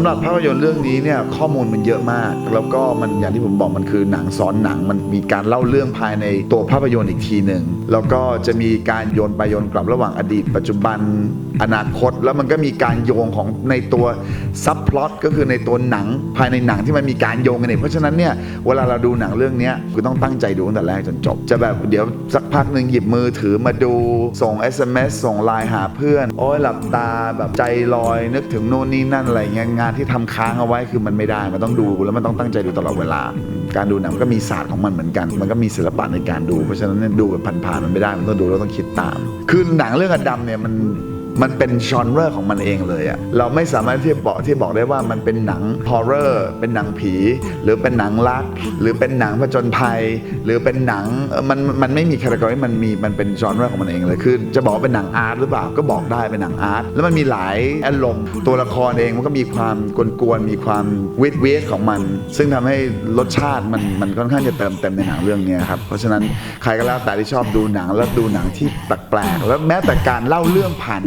ำหรับภาพยนตร์เรื่องนี้เนี่ยข้อมูลมันเยอะมาก แล้วก็มันอย่างที่ผมบอกมันคือหนังซ้อนหนังมันมีการเล่าเรื่องภายในตัวภาพยนตร์อีกทีหนึ่งแล้วก็จะมีการโยนไปโยนกลับระหว่างอดีต ปัจจุบัน อนาคต แล้วมันก็มีการโยงของในตัวซับพลอตก็คือในตัวหนังภายในหนังที่มันมีการโยงกันเองเพราะฉะนั้นเนี่ยเวลาเราดูหนังเรื่องนี้คือต้องตั้งใจดูตั้งแต่แรกจนจบ จะแบบเดี๋ยวสักพักหนึ่งหยิบมือถือมาดูส่ง SMS ส่งไลน์หาเพื่อน โอ้ยหลับตาแบบใจลอย นึกถึงโน่นนี่นั่นอะไรเงี้ยงานที่ทำค้างเอาไว้คือมันไม่ได้มันต้องดูแล้วมันต้องตั้งใจดูตลอดเวลา การดูหนังก็มีศาสตร์ของมันเหมือนกัน มันก็มีศิลปะในการดู เพราะฉะนั้นเนี่ยดูแบบผ่านๆมันไม่ได้มันต้องดูแล้วต้องคิดตาม คือหนังเรื่องอดัมเนี่ยมัน มันเป็นชอนเรอร์ของมันเองเลยอะเราไม่สามารถที่บอกที่บอกได้ว่ามันเป็นหนังฮอร์เรอร์เป็นหนังผี หรือเป็นหนังรัก หรือเป็นหนังผจญภัย หรือเป็นหนังมันมันไม่มีแคตตากรีมันมีมันเป็นชอนเรอร์ของมันเองเลยคือจะบอกเป็นหนังอาร์ตหรือเปล่าก็บอกได้เป็นหนังอาร์ตแล้วมันมีหลายอารมณ์ตัวละครเองมันก็มีความกวนๆมีความวิดเวสของมัน ซึ่งทำให้รสชาติมันมันค่อนข้างจะเติมเต็มในหนังเรื่องนี้ครับเพราะฉะนั้นใครก็แล้วแต่ที่ชอบดูหนังแล้วดูหนังที่แปลกๆแล้วแม้แต่การเล่าเรื่องผ่าน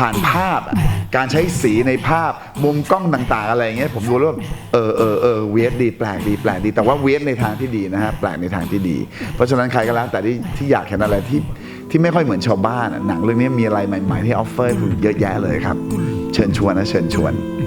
ผ่านภาพอะการใช้สีในภาพมุมกล้องต่างๆ อะไรอย่างเงี้ยผมดูแล้วแบบเออเออเออเวสดีแปลกดีแปลกดี แต่ว่าเวสในทางที่ดีนะฮะแปลกในทางที่ดี เพราะฉะนั้นใครก็แล้วแต่ที่ที่อยากเห็นอะไรที่ที่ไม่ค่อยเหมือนชาวบ้านอะหนังเรื่องนี้มีอะไรใหม่ ๆ ที่ออฟเฟอร์ให้คุณเยอะแยะเลยครับ เชิญชวนนะเชิญชวน